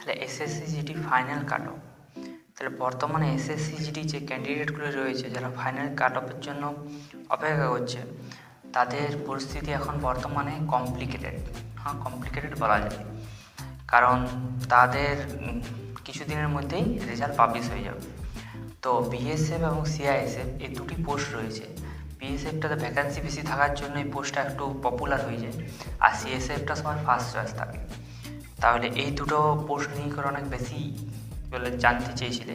তাহলে SSC GD final cut off তাহলে বর্তমানে এসএসসি জিডি যে ক্যান্ডিডেটগুলো রয়েছে, যারা ফাইনাল কাট অফের জন্য অপেক্ষা করছে, তাদের পরিস্থিতি এখন বর্তমানে কমপ্লিকেটেড হ্যাঁ কমপ্লিকেটেড বলা যায়। কারণ তাদের কিছুদিনের মধ্যেই রেজাল্ট পাবলিশ হয়ে যাবে। তো বিএসএফ এবং সিআইএসএফ এই দুটি পোস্ট রয়েছে। বিএসএফটাতে ভ্যাকান্সি বেশি থাকার জন্য এই পোস্টটা একটু পপুলার হয়ে যায়। আর সিএসএফটা সবার ফার্স্ট চয়েস থাকে। তাহলে এই দুটো পোস্ট নিয়ে করে অনেক বেশি বলে জানতে চেয়েছিলে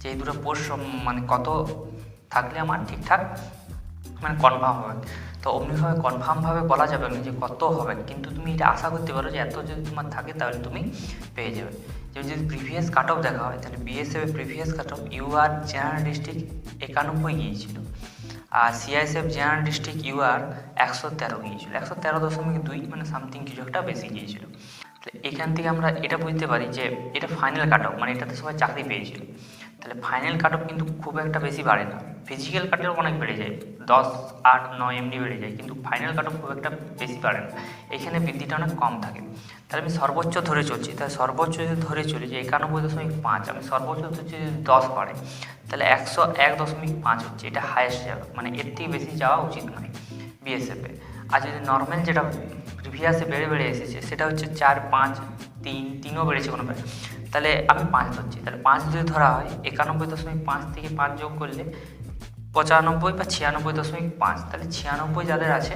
যে এই দুটো পোস্ট মানে কত থাকলে আমার ঠিকঠাক মানে কনফার্ম হবে। তো অমনিভাবে কনফার্মভাবে বলা যাবে না যে কত হবে, কিন্তু তুমি এটা আশা করতে পারো যে এত যদি তোমার থাকে তাহলে তুমি পেয়ে যাবে। যেমন যদি প্রিভিয়াস কাট অফ দেখা হয়, তাহলে বিএসএফের previous cut off UR general district একানব্বই গিয়েছিল। আর সিআইএসএফ জেনারেল ডিস্ট্রিক্ট ইউআর একশো তেরো গিয়েছিল। একশো তেরো দশমিক দুই মানে সামথিং কিছু একটা বেশি গিয়েছিল। তাহলে এখান থেকে আমরা এটা বুঝতে পারি যে এটা ফাইনাল কাট অফ মানে এটাতে সবাই চাকরি পেয়েছিল। তাহলে ফাইনাল কাট অফ কিন্তু খুব একটা বেশি বাড়ে না। ফিজিক্যাল কাট অফ অনেক বেড়ে যায়। দশ, আট, নয় এমনি বেড়ে যায়, কিন্তু ফাইনাল কাট অফ খুব একটা বেশি বাড়ে না। এখানে বৃদ্ধিটা অনেক কম থাকে। তাহলে আমি সর্বোচ্চ ধরে চলছি। তাহলে সর্বোচ্চ যদি ধরে চলি যে একানব্বই দশমিক পাঁচ, আমি সর্বোচ্চ ধরছি যদি দশ বাড়ে তাহলে একশো এক দশমিক পাঁচ হচ্ছে, এটা হায়েস্ট যাবে মানে এর থেকে বেশি যাওয়া উচিত নয় বিএসএফে আর যদি নর্মাল যেটা প্রিভিয়াসে বেড়ে বেড়ে এসেছে, সেটা হচ্ছে চার, পাঁচ, তিন, তিনও বেড়েছে কোনো ব্যাপার। তাহলে আমি পাঁচ ধরছি। তাহলে পাঁচ যদি ধরা হয়, একানব্বই দশমিক পাঁচ থেকে পাঁচ যোগ করলে পঁচানব্বই বা ছিয়ানব্বই দশমিক পাঁচ, তাহলে ছিয়ানব্বই যাদের আছে,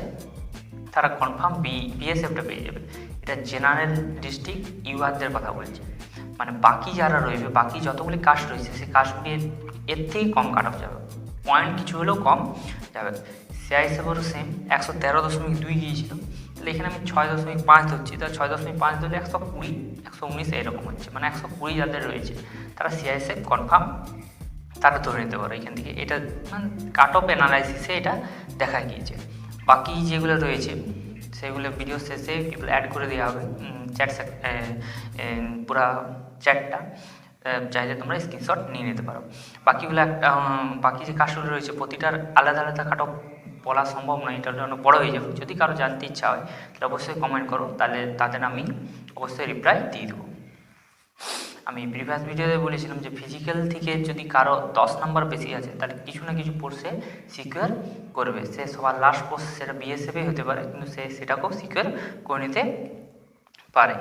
তারা কনফার্ম বি বিএসএফটা পেয়ে যাবে। এটা জেনারেল ডিস্ট্রিক্ট ইউআরদের কথা বলছে। মানে বাকি যারা রয়েছে বাকি যতগুলি কাস্ট রয়েছে, সেই কাস্টগুলি এর- থেকে কম কাট অফ যাবে। পয়েন্ট কিছু হলেও কম যাবে। সিআইএসএফেরও সেম একশো তেরো দশমিক দুই গিয়েছিল। তাহলে এখানে আমি ছয় দশমিক পাঁচ ধরছি। তাহলে ছয় দশমিক পাঁচ ধরলে একশো কুড়ি, একশো উনিশ এরকম হচ্ছে। মানে একশো কুড়ি যাদের রয়েছে, তারা সিআইএসএফ কনফার্ম তারা ধরে নিতে পারো এখান থেকে। এটা মানে কাট অফ অ্যানালাইসিসে এটা দেখা গিয়েছে। বাকি যেগুলো রয়েছে, সেগুলো ভিডিও শেষে অ্যাড করে দেওয়া হবে। চ্যাট পুরা চ্যাটটা চাইলে তোমরা স্ক্রিনশট নিয়ে নিতে পারো। বাকিগুলো একটা বাকি যে কাজগুলো রয়েছে, প্রতিটার আলাদা আলাদা কাট বলা সম্ভব নয় এটা অনেক বড় হয়ে যাবে। যদি কারও জানতে ইচ্ছা হয়, তাহলে অবশ্যই কমেন্ট করো, তাহলে তাদের আমি অবশ্যই রিপ্লাই দিয়ে দেবো। আমি প্রিভিয়াস ভিডিওতে বলেছিলাম যে ফিজিক্যাল থেকে যদি কারও দশ নাম্বার বেশি আছে, তাহলে কিছু না কিছু কোর্সে সিকিউর করবে। সে সবার লাস্ট কোর্স সেটা বিএসএফে হতে পারে, কিন্তু সে সেটাকেও সিকিউর করে নিতে পারে।